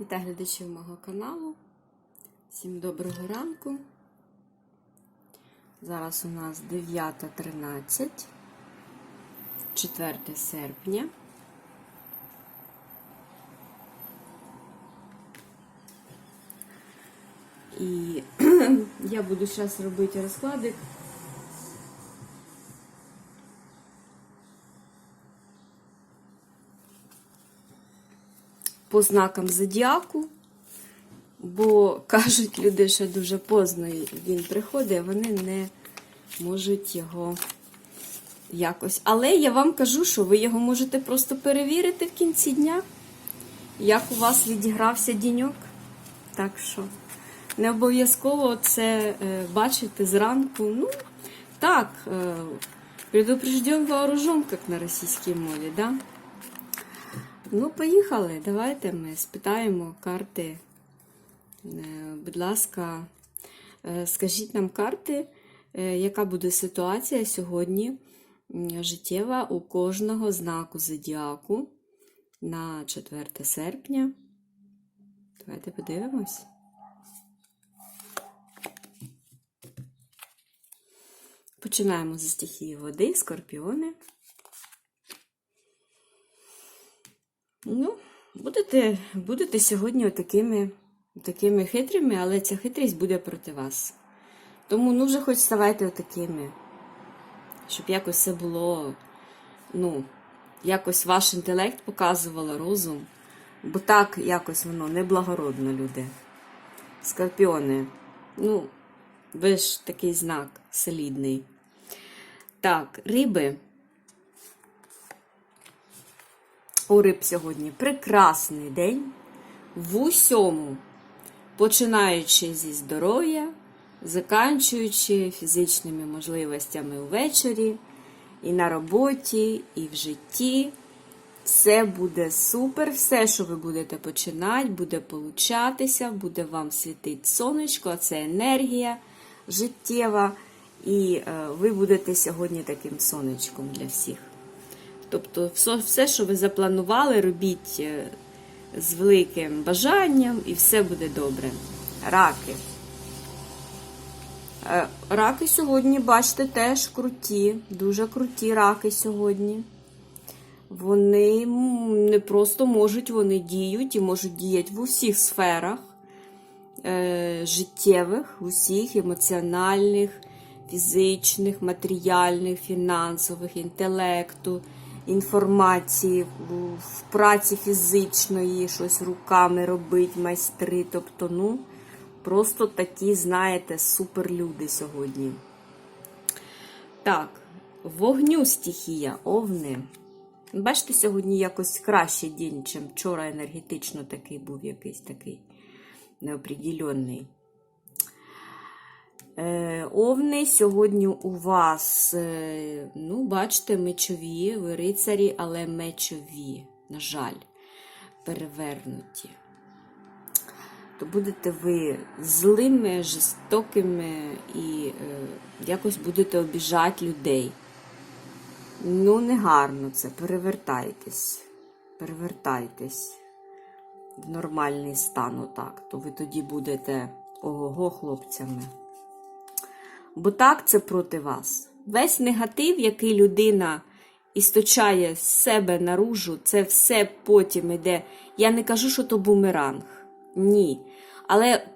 Вітаю глядачів мого каналу. Всім доброго ранку. Зараз у нас 9.13, 4 серпня. І я буду зараз робити розкладик. По знакам зодіаку, бо кажуть люди, що дуже поздно він приходить, а вони не можуть його якось. Але я вам кажу, що ви його можете просто перевірити в кінці дня, як у вас відігрався діньок. Так що не обов'язково це е, бачити зранку. Ну, так, е, предупрежден вооружен, як на російській мові, да? Ну, поїхали. Давайте ми спитаємо карти. Е, Будь ласка, е, скажіть нам карти, е, яка буде ситуація сьогодні життєва у кожного знаку зодіаку на 4 серпня. Давайте подивимось. Починаємо зі стихії води, скорпіони. Ну, будете, будете сьогодні отакими, такими хитрими, але ця хитрість буде проти вас. Тому ну вже хоч ставайте отакими, щоб якось це було, ну, якось ваш інтелект показувало розум. Бо так якось воно неблагородно, люди. Скорпіони. Ну, ви ж такий знак солідний. Так, риби. У риб сьогодні прекрасний день в усьому, починаючи зі здоров'я, заканчуючи фізичними можливостями увечері, і на роботі, і в житті. Все буде супер, все, що ви будете починати, буде получатися, буде вам світити сонечко, це енергія життєва, і е, ви будете сьогодні таким сонечком для всіх. Тобто, все, що ви запланували, робіть е, з великим бажанням, і все буде добре. Раки. Е, Раки сьогодні, бачите, теж круті, дуже круті раки сьогодні. Вони не просто можуть, вони діють і можуть діяти в усіх сферах е, життєвих, усіх емоціональних, фізичних, матеріальних, фінансових, інтелекту, інформації, в, праці фізичної, щось руками робить, майстри. Тобто, ну, просто такі, знаєте, суперлюди сьогодні. Так, вогню стихія, овни. Бачите, сьогодні якось кращий день, ніж вчора енергетично такий був якийсь такий неопределенний. Е, Овни сьогодні у вас, е, ну, бачите, мечові, ви рицарі, але мечові, на жаль, перевернуті. То будете ви злими, жорстокими і е, якось будете обіжати людей. Ну, не гарно це. Перевертайтесь. Перевертайтесь в нормальний стан, отак. То ви тоді будете ого-го хлопцями. Бо так це проти вас. Весь негатив, який людина істочає з себе наружу, це все потім іде. Я не кажу, що то бумеранг. Ні. Але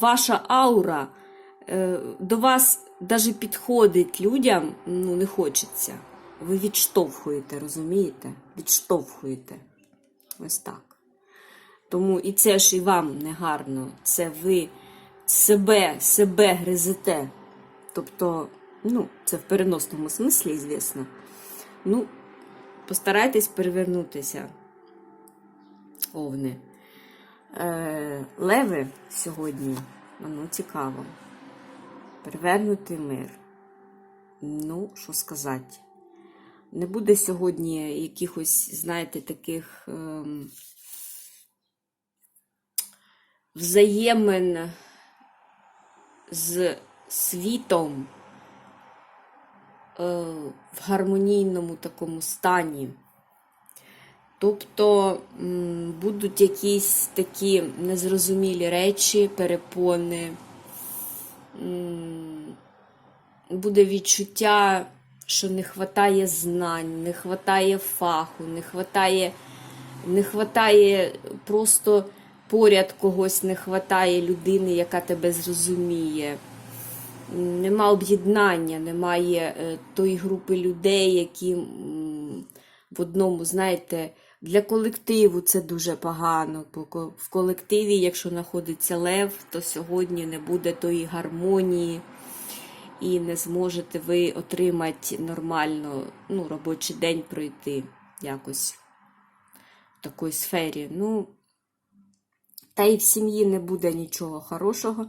ваша аура е, до вас навіть підходить людям, ну, не хочеться. Ви відштовхуєте, розумієте? Відштовхуєте. Ось так. Тому і це ж і вам не гарно. Це ви себе, себе гризете. Тобто, ну, це в переносному смислі, звісно. Ну, постарайтесь перевернутися, овни. Е, Леви сьогодні, ну, цікаво. Перевернути мир. Ну, що сказати. Не буде сьогодні якихось, знаєте, таких ем, взаємин з світом е, в гармонійному такому стані. Тобто будуть якісь такі незрозумілі речі, перепони. Буде відчуття, що не вистачає знань, не вистачає фаху, не вистачає, не хватає просто поряд когось, не вистачає людини, яка тебе зрозуміє. Нема об'єднання, немає е, тої групи людей, які в одному, знаєте, для колективу це дуже погано. бо В колективі, якщо знаходиться лев, то сьогодні не буде тої гармонії і не зможете ви отримати нормально ну, робочий день пройти якось в такій сфері. Ну, та й в сім'ї не буде нічого хорошого.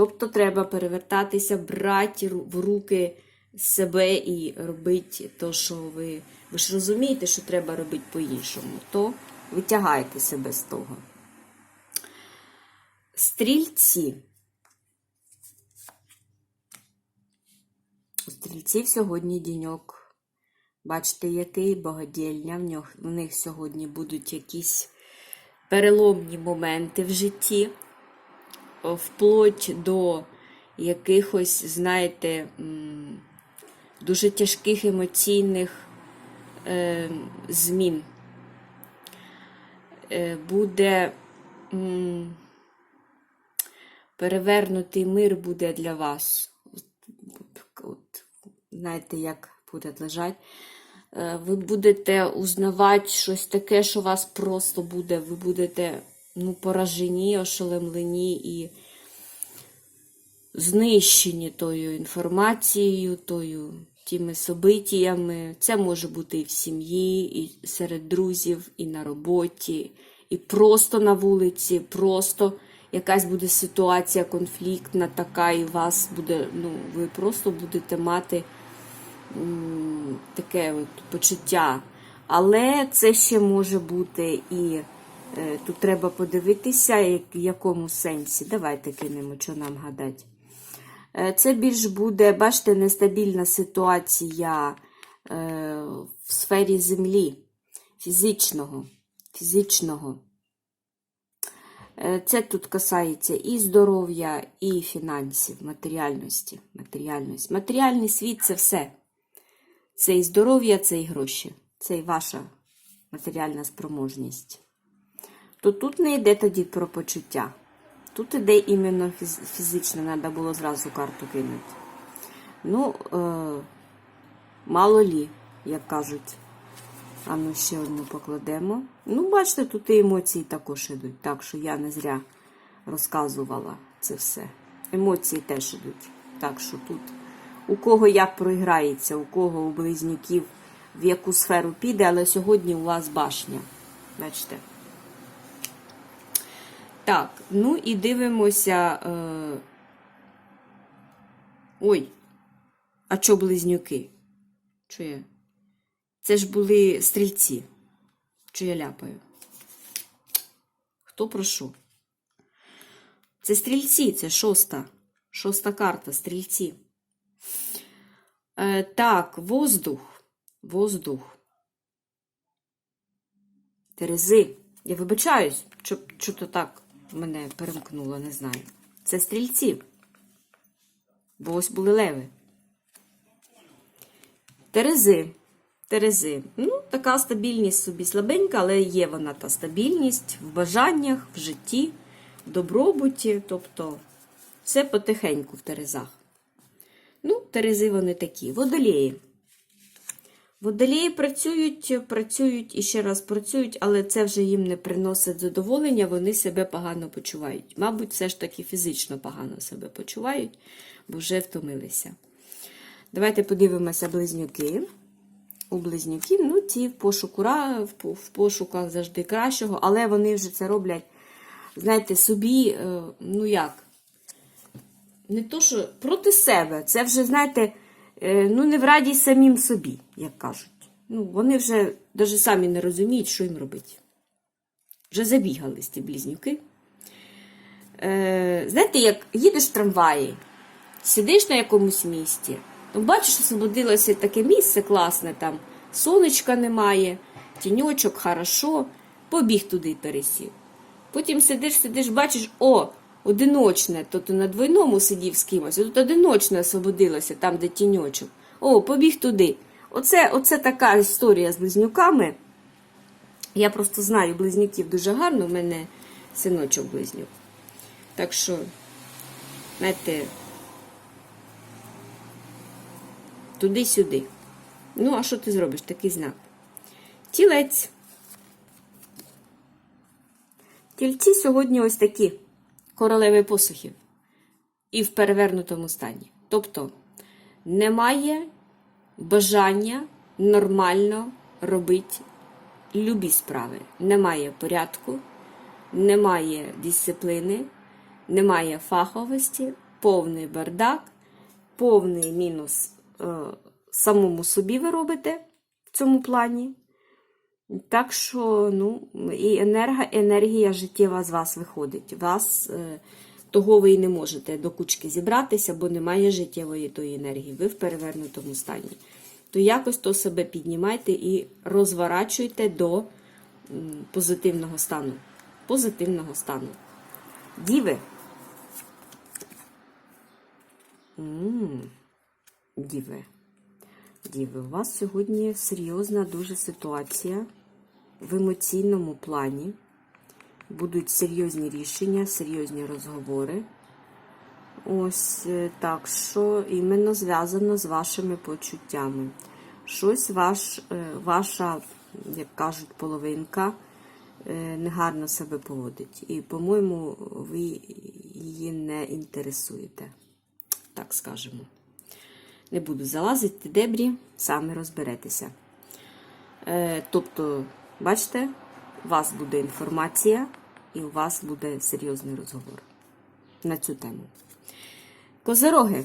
Тобто треба перевертатися, брати в руки себе і робити те, що ви. Ви ж розумієте, що треба робити по-іншому, то витягайте себе з того. Стрільці. У стрільців сьогодні діньок. Бачите, який богодільня. В, них сьогодні будуть якісь переломні моменти в житті, вплоть до якихось, знаєте, дуже тяжких емоційних е, змін. Е, буде перевернутий мир буде для вас. От, знаєте, як буде лежать. Е, Ви будете узнавати щось таке, що вас просто буде, ви будете ну, поражені, ошелемлені і знищені тою інформацією, тою, тими событіями. Це може бути і в сім'ї, і серед друзів, і на роботі, і просто на вулиці, просто якась буде ситуація конфліктна така, і вас буде, ну, ви просто будете мати м, таке от почуття. Але це ще може бути і тут треба подивитися, як, якому сенсі. Давайте кинемо, що нам гадати. Е, Це більш буде, бачите, нестабільна ситуація е, в сфері землі, фізичного. фізичного. Е, Це тут касається і здоров'я, і фінансів, матеріальності. Матеріальність. Матеріальний світ це все. Це і здоров'я, це і гроші, це і ваша матеріальна спроможність. То тут не йде тоді про почуття. Тут іде іменно фіз- фізично, треба було зразу карту кинути. Ну, е, мало лі, як кажуть. А ну ще одну покладемо. Ну, бачите, тут і емоції також ідуть, так що я не зря розказувала це все. Емоції теж ідуть. Так що тут у кого як проіграється, у кого у близнюків в яку сферу піде, але сьогодні у вас башня. Бачите? Так, ну і дивимося. Е... Ой, а чо близнюки? Чо я? Це ж були стрільці. Що я ляпаю? Хто про що? Це стрільці, це шоста. Шоста карта, стрільці. Е, так, воздух. Воздух. Терези. Я вибачаюсь, що то так мене перемкнуло, не знаю. Це стрільці. Бо ось були леви. Терези. Терези. Ну, така стабільність собі слабенька, але є вона та стабільність в бажаннях, в житті, в добробуті. Тобто, все потихеньку в Терезах. Ну, Терези вони такі. Водолії. Водолії працюють, працюють і ще раз працюють, але це вже їм не приносить задоволення, вони себе погано почувають. Мабуть, все ж таки фізично погано себе почувають, бо вже втомилися. Давайте подивимося близнюки. У близнюків, ну, ті в пошуку в пошуках завжди кращого, але вони вже це роблять, знаєте, собі, е, ну як, не то, що проти себе. Це вже, знаєте, ну не в радість самим собі, як кажуть. Ну, вони вже навіть самі не розуміють, що їм робити. Вже забігались ті близнюки. Е, знаєте, як їдеш в трамваї, сидиш на якомусь місці, ну, бачиш, освободилося таке місце класне, там сонечка немає, тіньочок, хорошо, побіг туди і пересів. Потім сидиш, сидиш, бачиш, о, одиночне, то ти на двойному сидів з кимось, тут одиночне освободилося, там, де тіньочок. О, побіг туди. Оце, оце така історія з близнюками. Я просто знаю близнюків дуже гарно, в мене синочок близнюк. Так що, знаєте, туди-сюди. Ну, а що ти зробиш? Такий знак. Тілець. Тільці сьогодні ось такі королеви посухів. І в перевернутому стані. Тобто немає бажання нормально робити любі справи. Немає порядку, немає дисципліни, немає фаховості, повний бардак, повний мінус е, самому собі ви робите в цьому плані. Так що, ну, і енерга, енергія життєва з вас виходить. Вас е, того ви і не можете до кучки зібратися, бо немає життєвої тої енергії. Ви в перевернутому стані. То якось то себе піднімайте і розворачуйте до позитивного стану. Позитивного стану. Діви. м Діви. Діви, у вас сьогодні серйозна дуже ситуація в емоційному плані. Будуть серйозні рішення, серйозні розговори. Ось е, так, що іменно зв'язано з вашими почуттями. Щось ваш, е, ваша, як кажуть, половинка е, негарно себе поводить. І, по-моєму, ви її не інтересуєте. Так скажемо. Не буду залазити дебрі, самі розберетеся. Тобто, бачите, у вас буде інформація і у вас буде серйозний розговор на цю тему. Козероги.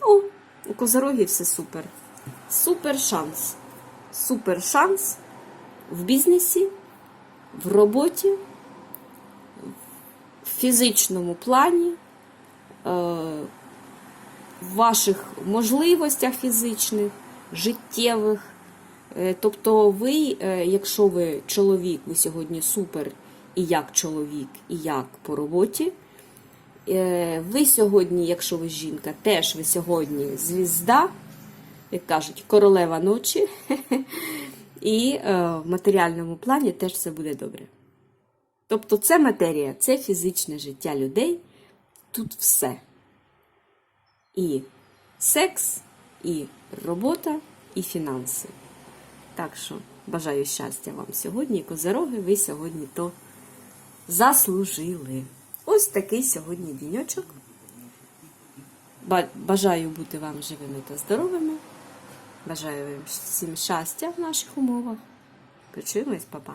О, у козерогів все супер. Супер шанс. Супер шанс в бізнесі, в роботі, в фізичному плані. Е, в ваших можливостях фізичних, життєвих. Е, Тобто, ви, е, якщо ви чоловік, ви сьогодні супер і як чоловік, і як по роботі. Е, Ви сьогодні, якщо ви жінка, теж ви сьогодні звізда, як кажуть, королева ночі. І в матеріальному плані теж все буде добре. Тобто, це матерія, це фізичне життя людей. Тут все і секс, і робота, і фінанси. Так що бажаю щастя вам сьогодні, козероги, ви сьогодні то заслужили. Ось такий сьогодні діньочок. Бажаю бути вам живими та здоровими. Бажаю вам всім щастя в наших умовах. Почуємось, папа.